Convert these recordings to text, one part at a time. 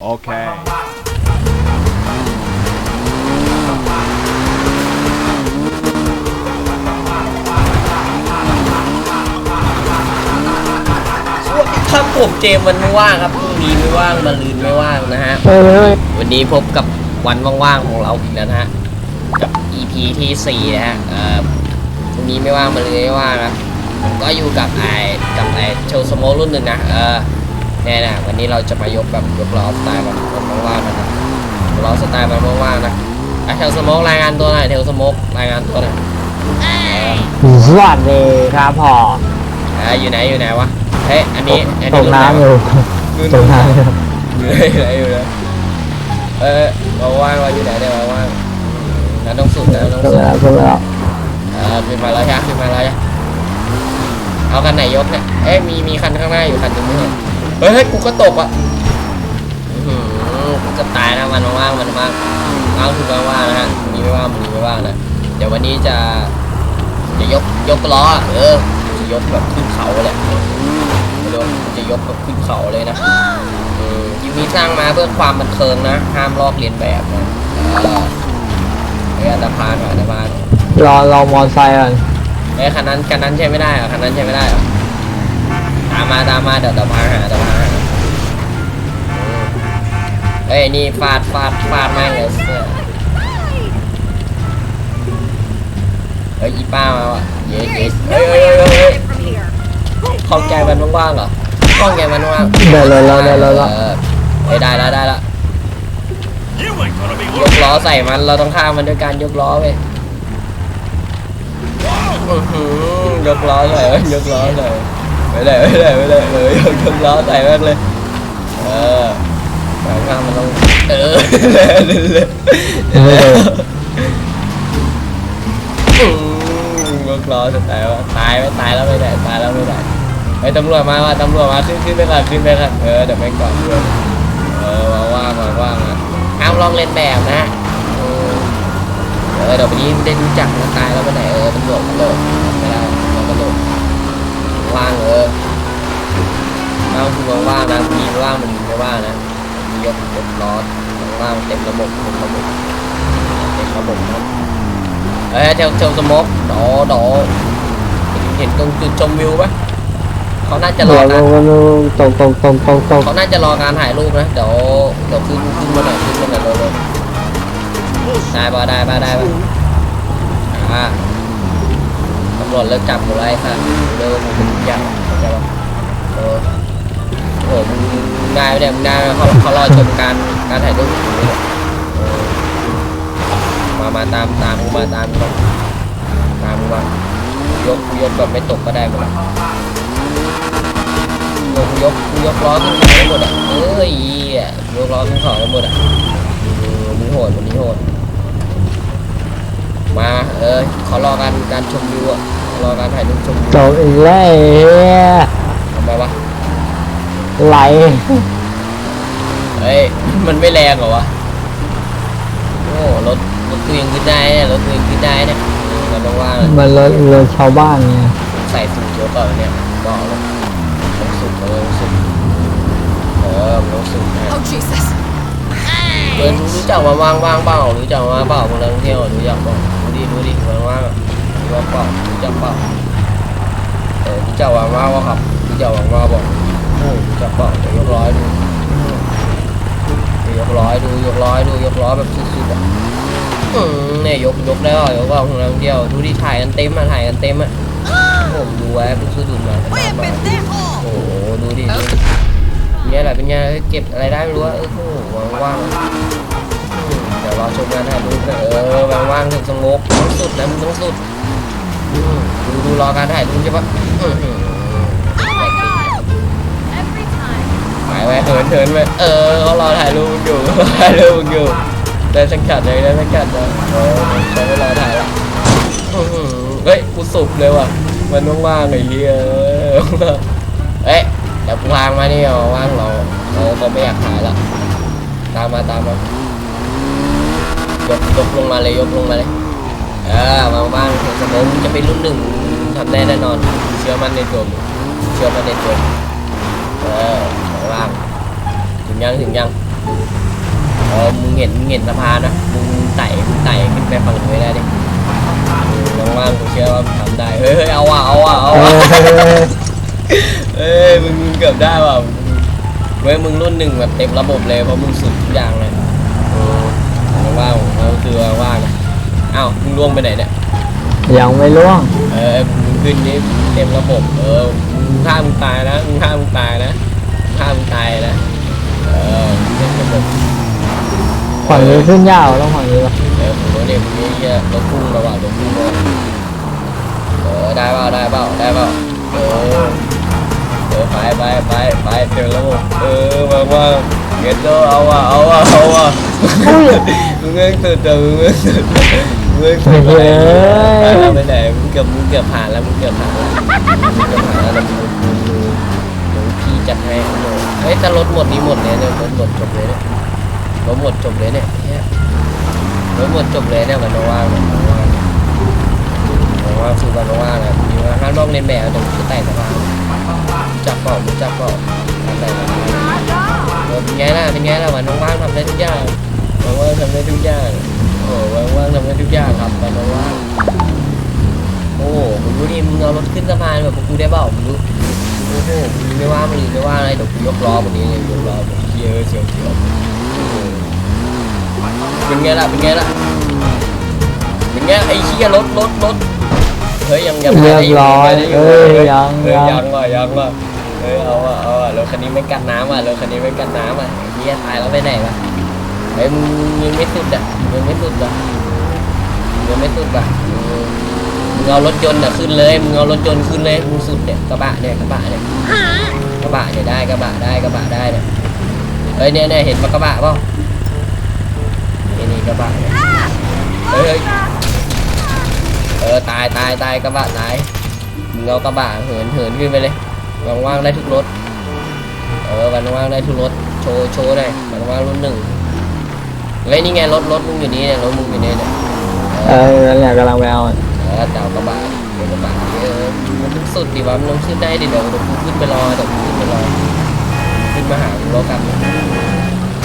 Okay. สวัสดีครับผมเจมวันไม่ว่างครับพรุ่งนี้ไม่ว่างมาลืนไม่ว่างนะฮะ วันนี้พบกับวันว่างๆของเราอีกแล้วนะฮะ กับ EP ที่4นะฮะพรุ่งนี้ไม่ว่างมาลืนไม่ว่างนะผมก็อยู่กับไอ้กับไอ้โชว์สโมรุ่นหนึ่งนะเออ แน่นะวันนี้เราจะมายกแบบยกล้อสไตล์แบบแบบว่างๆนะครับยกล้อสไตล์แบบว่างๆนะไอ้เทลสโมกรายงานตัวหน่อยเทลสโมกรายงานตัวหน่อยเออสวัสดีครับพ่อเอออยู่ไหนอยู่ไหนวะเฮ้ยอันนี้อันตนี้กน้ำอยู่รุ่นตกไหนน้ำอยู่อยู่ไหนอยู่ไหนอยู่ไหนเออมาว่างเราอยู่ไหนเนี่ยมาว่างเราต้องสุดนะต้องตกสุดแล้วตกแล้วเออขึ้นมาแล้วใช่ไหมขึ้นมาแล้วใช่เอาคันไหนยกเนี่ยเอ้ยมีมีคันข้างหน้าอยู่คันหนึงไม่เห็น เฮ้ยเฮ้ยกูก็ตกอะอื้อหือกูจะตายนะมันว่างมันว่างเอาคือมันว่างนะฮะมีไม่ว่างมีไม่ว่างนะเดี๋ยววันนี้จะจะยกยกล้ออะเออจะยกแบบขึ้นเขาเลยเดี๋ยวจะยกแบบขึ้นเขาเลยนะอืมทีนี้สร้างมาเพื่อความบันเทิงนะห้ามลอกเลียนแบบนะเออไอ้อันตรพานอันตรพานรอรอมอไซค์ก่อนไอ้ยคันนั้นคันนั้นใช้ไม่ได้เหรอคันนั้นใช้ไม่ได้เหรอตามมาตามมาเดี๋ยวเดี๋ยวพาหาเดี๋ยวพาหาอืม เอ้ยนี่ฟาดฟาดฟาดม่งเลยเสื้อเฮ้ยอีป้ามาว่ะเย้เย้เฮ้ยเฮ้ยเฮ้ยข้องใจมันว่างๆเหรอข้องใจมันว่างๆได้แล้วได้แล้วเออเฮ้ยได้แล้วได้แล้วยกล้อใส่มันเราต้องข้ามมันด้วยการยกล้อไปอื้อหือยกล้อใส่เว้ยยกล้อใส่ไม่ได้ไม่ได้ไม่ได้เออยยกล้อใส่ม่งเลยเออ มมันต้องเออเลยเลยเลยเอออื้อยกล้อจะตายว่าตายไม่ตายแล้วไม่ได้ตายแล้วไม่ได้ไอ้ตำรวจมาว่ะตำรวจมาขึ้นขึ้นไปก่อนขึ้นไปก่อนเออเดี๋ยวไม่งก่อนด้วยเออว่างว่างว่างว่างอะห้ามลองเล่นแบบนะเออเออเดี๋ยววันนี้ได้รู้จักนะตายแล้วไปไหนเออตำรวจกระโดดไม่ได้เรากระโด ล้อว่างเต็มระบบเต็มระบบเต็มระบบนะเอ้ยเทลเทลสโมกดอดอเห็นตรงจุดชมวิวปะเขาน่าจะรเดี๋อยวนะตกตกตกตกตกเขาน่าจะรอการถ่ายรูปนะเดี๋ยวเดี๋ยวขึ้นขึ้นมาหน่อยขึ้นมาหน่อยเร็วๆได้ปะได้ปะได้ปะอ่าตำรวจเลิกจับกูไล่ค่ะเร็วมึงเป็นอย่างเข้าใจปะเออ โอ้โหมึงได้ไม่ได้มึงได้ไหมเขาเขารอชมการการถ่ายรูปอยู่เนี่ยเออมามาตามตามกูมาตามกูมาตามกูมายกยกแบบไม่ตกก็ได้หมดละยกยกยกล้อขึ้นเขาได้หมดอะเอ้ยอะยกล้อขึ้นเขาได้หมดอะเออวันนี้โหดวันนี้โหดมาเออเขารอการการชมวิวอะรอการถ่ายรูปชมวิวตกอีกแล้วทำไมวะ ไหลเฮ้ย มันไม่แรงเหรอวะ โอ้ รถรถตัวเองขึ้นได้เนี่ยรถตัวเองขึ้นได้เนี่ยเออมันต้องว่ามันรถรถชาวบ้านไงใส่สูทเยอะเปล่าเนี่ยก็เอาเลยต้องสุดเลยต้องสุดเออมันต้องสุดนะ Oh Jesus! เออรู้จักว่าว่างว่างเปล่ารู้จักว่าเปล่าคนนักท่องเที่ยวรู้จักเปล่าดูดิดูดิว่างว่างรู้ว่าเปล่ารู้จักเปล่าเออรู้จักว่างว่างวะครับรู้จักว่างว่างบอกโอ้รู้ จักเปล่าเดี๋ยกร้อยดูยกร้อยดูยกร้อยดูยกร้อยแบบสุดๆอะเนี่ยยกยกได้ป่ะยกว่าคนนักท่องเที่ยวดูดิถ่ายกันเต็มอะถ่ายกันเต็มอะผมดูไว้เพิ่งซื้อดูมา Oye, มาโอ้โหดูดิดูเนี่ยอะไรเป็นไงเก็บอะไรได้ไม่รู้อะเออโอ้โหว่างๆเดี๋ยวรอชมงานถ่ายรูปเออว่างๆถึงสงบต้องสุดนะมึงต้องสุดดูดูรอการถ่ายรูปใช่ปะ ไปไปเถินเถินไปเออเขารอถ่ายรูปมึงอยู่ถ่ายรูปมึงอยู่ได้สังกัดเลยได้สังกัดเลยเออใช้เวลาถ่ายละเฮ้ยกูสุบเลยว่ะมันว่างๆไอ้เหี้ยเอ้ยเดี๋ยวกูพางมานี่เอว่างเราเราก็ไม่อยากถ่ายละตามมาตามมายกยกลงมาเลยยกลงมาเลยเออว่างๆถึงสมองจะเป็นรุ่นหนึ่งทำได้แน่นอน เชื่อมันในตัวเชื่อมันในตัวเออ ว่าง ถึงยังถึงยังเออมึงเห็นมึงเห็นสะพานนะมึงไต่มึงไต่ขึ้นไปฝั่งนู้นได้ดิลองว่ามึงเชื่อว่ามึงทำได้เฮ้ยเฮ้ยเอาว่ะเอาว่ะเอาเอว่ะอเอ้ยมึงมึงเกือบได้ว่ะเว้ยมึงรุ่นหนึ่งแบบเต็มระบบเลยเพราะมึงสุดทุกอย่างเลยเออว่างๆเอาคือว่างๆนะอ้าวมึงล่วงไปไหนเนี่ยยังไม่ล่วง เออมึงขึ้นนี่เต็มระบบ เออมึงฆ่ามึงตายนะมึงฆ่ามึงตายนะมึง ฆ่ามึงตายนะเออเต็มระบบฝั่งนี้ขึ้นยาวต้องฝั่งนี้ปะเออผมว่าเนี่ยมึงนี่เหี้ยรถพุ่งระหว่างรถพุ่งเลยเออได้เปล่าได้เปล่าได้เปล่าเออเออไปไปไปไปเต็มระบบเออมาว่าเงี้ยโตเอาว่ะเอาว่ะเอาว่ะมึงเงยตื่นเต้นมึงเงยตื่นเต้นมึงเงยตื่นเต้นไปแล้วไปไหนมึงเกือบมึงเกือบผ่านแล้วมึงเกือบผ่านแล้วมึงเกือบผ่านแล้ว จัดให้เฮ้ยถ้ารถหมดนี้หมดเลยเนี่ยรถหมดจบเลยเนี่ยรถหมดจบเลยเนี่ยรถหมดจบเลยเนี่ยมันว่างเนี่ยมันว่างมันว่างคือมันว่างนะมีว่าข้างนอกในแบบตรงที่ใต้สะพานจับเปล่ารู้จับเปล่าใต้สะพานเออเป็นไงล่ะเป็นไงล่ะวันว่างทำได้ทุกอย่างวันว่างทำได้ทุกอย่างโอ้วันว่างทำได้ทุกอย่างครับวันว่างโอ้โหมึงรู้ดิมึงเอารถขึ้นสะพานแบบกูได้เปล่ามึง รู้โอ้โหมึงไม่ว่ามึงไม่ว่าอะไรเดี๋ยวกูยกล้อวันนี้เลยยกล้อแบบเชียร์เชียวเชียวเป็นไงล่ะเป็นไงล่ะเป็นไงไอ้เชี่ยรถรถรถเฮ้ยยังยังเรียบร้อยงเอ้ยยังเฮ้ยยัยังงว่ะยังว่ะเฮ้ยเอาว่ะเอาว่ะรถคันนี้ไม่กันน้ำว่ะรถคันนี้ไม่กันน้ำอะไอ้เฮียตายแล้วไปไหนวะเฮ้ยมึงยังไม่สุดอะยังไม่สุดอะยังไม่สุดอะ เอารถยนต์อะขึ้นเลยมึงเอารถยนต์ขึ้นเลยมึงสุดเนี่ยกระบะเนี่ยกระบะเนี่ยกระบะเนี่ยได้กระบะได้กระบะได้เนี่ยเฮ้ยเนี่ยเนี่ยเห็นปะกระบะเปล่านี่นี่กระบะเนี่ยเฮ้ยเออตายตายตายกระบะตายมึงเอากระบะเหินเหินขึ้นไปเลยว่างๆได้ทุกรถเออวันว่างได้ทุกรถโชว์โชว์หน่อยวันว่างรุ่นหนึ่งเฮ้ยนี่ไงรถรถมึงอยู่นี่เนี่ยรถมึงอยู่นี่เนี่ยเออนั่นแหละกำลังไปเอาเออ แต่เอากระบะเดี๋ยวกระบะเออมันต้องสุดดิวะมันต้องขึ้นได้ดิเดี๋ยวเดี๋ยวขึ้นไปรอเดี๋ยวกูขึ้นไปรอขึ้นมาหามึงรอกัน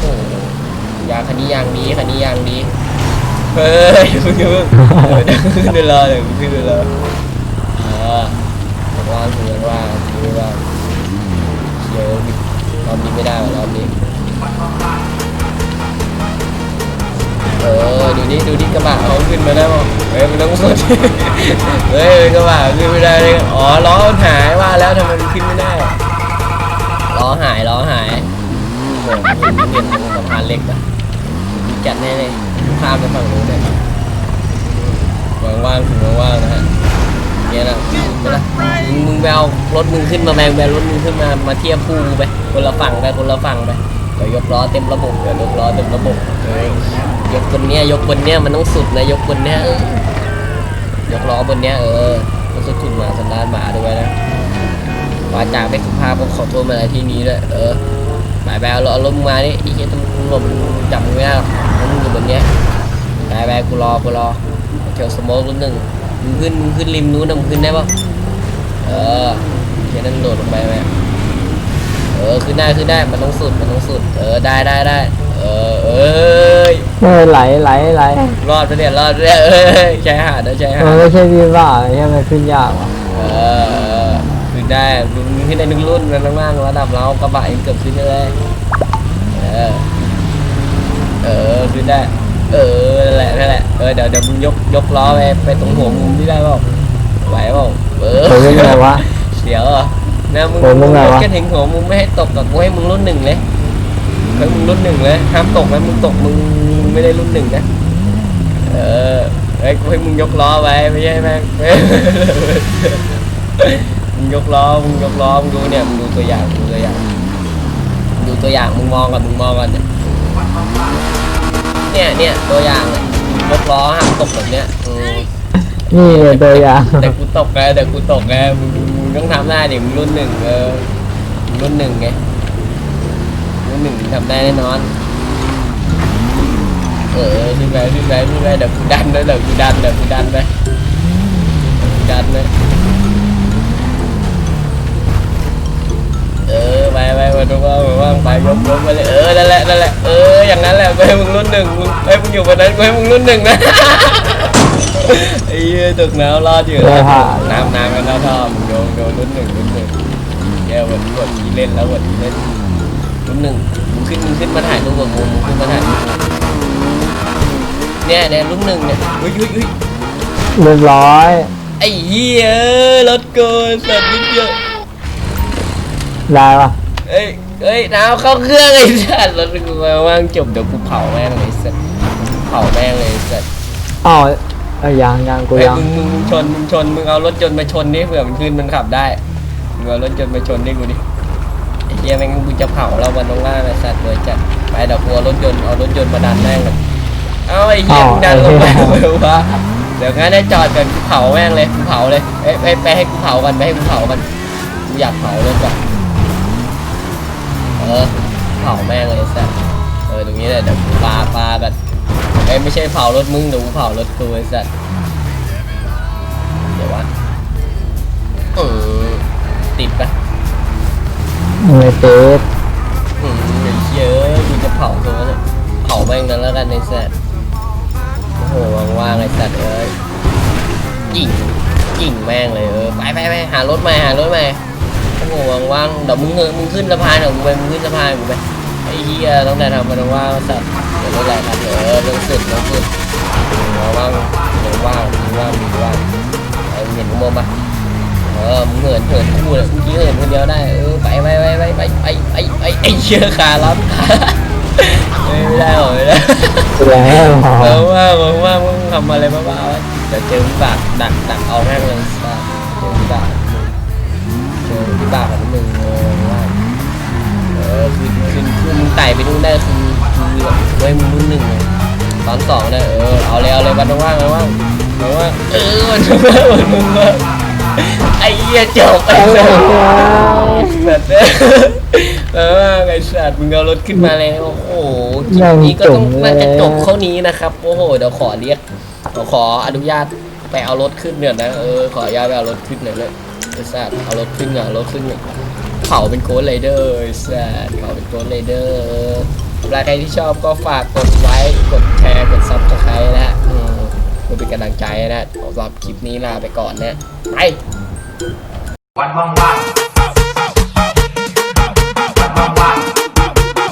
โอ้ยาคันนี้ยางดีคันนี้ยางดีเฮ้ยมึงอย่าเพิ่งเอเดี๋ยวขึ้นไปรอเดี๋ยวขึ้นไปรอเออผมว่าคือว่าคือว่าเดี๋ยวรอบนี้ไม่ได้รอบนี้ เออดูนี่ดูนี่กระบะเขาขึ้นมาได้ป่ะเฮ้ยมันต้องสุดเฮ้ยกระบะขึ้นไม่ได้เลยอ๋อล้อมันหายว่าแล้วทำไมมันขึ้นไม่ได้ล้อหายล้อหายโอ้โหเห็นตรงสะพานเล็กปะจัดแน่เลยข้ามไปฝั่งนู้นเลยว่างๆถึงว่างๆนะฮะเนี่ยนะไปละมึงมึงไปเอารถมึงขึ้นมาแบงแบงรถมึงขึ้นมามาเทียบคู่ไปคนละฝั่งไปคนละฝั่งไปเดี๋ยวยกล้อเต็มระบบเดี๋ยวยกล้อเต็มระบบเฮ้ย ยกบนเนี้ยยกบนเนี้ยมันต้องสุดนะยกบนเนี้ยเออยกล้อบนเนี้ยเออมันสุดทุนมาสันดานหมาด้วยนะวาจาไม่สุภาพก็ขอโทษมาในที่นี้ด้วยเออไปไปเอาเอารถมึงมานี่ไอ้เหี้ยตำรวจมึงจับมึงไม่ได้หรอกมึงอยู่บนเนี้ยไปไปกูรอกูรอเที่ยวสโมกรุ่นหนึ่งมึงขึ้นมึงขึ้นริมนู้นนะมึงขึ้นได้ปะเออเหี้ยนั่นโดดลงไปไหมเออขึ้นได้ขึ้นได้มันต้องสุดมันต้องสุด เออได้ได้ได้เออเอ้ย เออไหลไหลไหลรอดไปเนี่ยรอดไปเนี่ยเอ้ยชายหาดนะชายหามันดไม่ใช่วีบ้าใช่ไหมขึ้นยากว่ะเออเออขึ้นได้มึงขึ้นได้หนึ่งรุ่นมันล่างๆระดับเรากระบะยังเกือบขึ้นได้เลยเออเออขึ้นได้ เออนั่นแหละนั่นแหละเออเดี๋ยวเดี๋ยวมึงยกยกล้อไปไปตรงหัวมุมที่ได้เปล่าไหวเปล่าเออผมเป็นไงวะเสียวเหรอะนะมึงผมเป็นไงวะแค่ถึงหัวมุมไม่ให้ตกกับกูให้มึงรุ่นหนึ่งเลย ให้มึงรุ่นหนึ่งเลยห้ามตกนะมึงตกมึงไม่ได้รุ่นหนึ่งนะเออไอ้ยกูให้มึงยกล้อไว้ไม่ใช่แม่งมึงยกล้อมึงยกล้อมึงดูเนี่ยมึงดูตัวอย่างดูตัวอย่างดูตัวอย่างมึงมองก่อนมึงมองก่อนเนี่ยเนี่ยเนี่ยตัวอย่างเนี่ยยกล้อห้ามตกแบบเนี้ยอืมนี่เลยตัวอย่างแต่กูตกไงแต่กูตกไงมึงมึงต้องทำได้ดิมึงรุ่นหนึ่งเออรุ่นหนึ่งไง หนึ่งมึงทำได้แน่นอน เออขึ้นไปขึ้นไปขึ้นไปเดี๋ยวกูดันนะเดี๋ยวกูดันเดี๋ยวกูดันไปเดี๋ยวกูดันไปเออไปไปไปมาดูว่ามาว่างไปยกยกมาเลยเออนั่นแหละนั่นแหละเอออย่างนั้นแหละกูให้มึงรุ่นหนึ่งมึงให้มึงอยู่บนนั้นกูให้มึงรุ่นหนึ่งนะไอ้เหี้ยตกน้ำรอดอยู่แล้วน้ำน้ำกันเท่าทอมโยนโยนรุ่นหนึ่งรุ่นหนึ่งแกวันวันที่เล่นแล้ววันที่เล่น รุ่นหนึ่งมึงขึ้นมึงขึ้นมาถ่ายรูปกับกูมึงขึ้นมาถ่ายรูปกับกูเนี่ยเนี่ยรุ่นหนึ่งเนี่ยเฮ้ยเฮ้ยเฮ้ยเรียบร้อย ไอ้เหี้ยรถโกนสัตว์นิดเดียวได้ปะเอ้ยเอ้ยน้ำเข้าเครื่องไอ้สัตว์รถกูมาว่างจบเดี๋ยวกูเผาแม่งเลยไอ้สัตว์เผาแม่งเลยไอ้สัตว์อ้าวเอ้ยยังยังกูเฮ้ยยังมึงมึงมึงชนมึงชนมึงเอารถยนต์มาชนนี่เผื่อมันขึ้นมันขับได้มึงเอารถยนต์มาชนนี่กูดิไอ้ เหี้ยแม่งจะเผาเราวันตรงล่างไอ้สัตว์เลยจัดไปเดี๋ยวกูเอารถยนต์เอารถยนต์มาดันแม่งเลยเอาไอ้เหี้ยมึงดันลงไปเลยวะเดี๋ยวงั้นได้จอดกันกูเผาแม่งเลยกูเผาเลยเอ้ยไปไปให้กูเผากันไปให้กูเผากันกูอยากเผารถว่ะเออเผาแม่งเลยสัตว์เออตรงนี้แหละเดี๋ยวกูปาปากันเอ้ยไม่ใช่เผารถมึงเดี๋ยวกูเผารถกูไอ้สัตว์เดี๋ยววะ ไม่ติดอืมเดี๋ยวเยอะกูจะเผาตัวเลยเผาแม่งนั้นแล้วกันในสัตว์โอ้โหว่างๆไอ้สัตว์เอ้ยยิงยิงแม่งเลยเออไปไปไปหารถใหม่หารถใหม่โอ้โหว่างๆเดี๋ยวมึงเหอมึงขึ้นสะพานเดี๋ยวมึงไปมึงขึ้นสะพานกูไปไอ้เหี้ยต้องแต่ทำมันว่างๆสัตว์เดี๋ยวรถไหลกันเออเรื่องสุดเรื่องสุดว่างๆเดี๋ยวว่างมึงว่างมึงว่างไอ้เห็นกูมองปะ เออมึงเหินเหินคู่เลยเมื่อกี้เหินคนเดียวได้เออไปไปไปไปไปไปไปไปไอ้เชี่ยขาล้ำขาไม่ได้หรอไม่ได้แล้วเออว่ามึงว่ามึงทำอะไรบ้าๆวะเดี๋ยวเจอวิบากดักดักเอาแม่งเลยเจอวิบากเจอวิบากของมึงเออว่าเออคือคือคือมึงไต่ไปนู่นได้คือคือแบบเว้ยมึงรุ่นหนึ่งเลยตอนสองเนี่ยเออเอาเลยเอาเลยวันว่างวันว่างวันว่างเออวันว่างวันว่าง ไอ้เหี้ยจบไอ้สัสสัตว์เนี่ยเออไงสัตว์มึงเอารถขึ้นมาแล้ว โอ้โหคลิปนี้ก็ต้องน่าจะจบเท่านี้นะครับ โอ้โห เดี๋ยวขอเรียกเดี๋ยวขออนุญาตไปเอารถขึ้นเนี่ยนะ เออ ขออนุญาตไปเอารถขึ้นหน่อยเลยไอ้สัตว์เอารถขึ้นอะเอารถขึ้นเนี่ยเผาเป็นโค้ดไรเดอร์ไอ้สัตว์เผาเป็นโค้ดไรเดอร์สำหรับใครที่ชอบก็ฝากกดไลค์ กดแชร์ กดซับสไครต์นะ พื่อเป็นกำลังใจนะสำหรับคลิปนี้ลาไปก่อนนะ ไป วันว่างๆวัน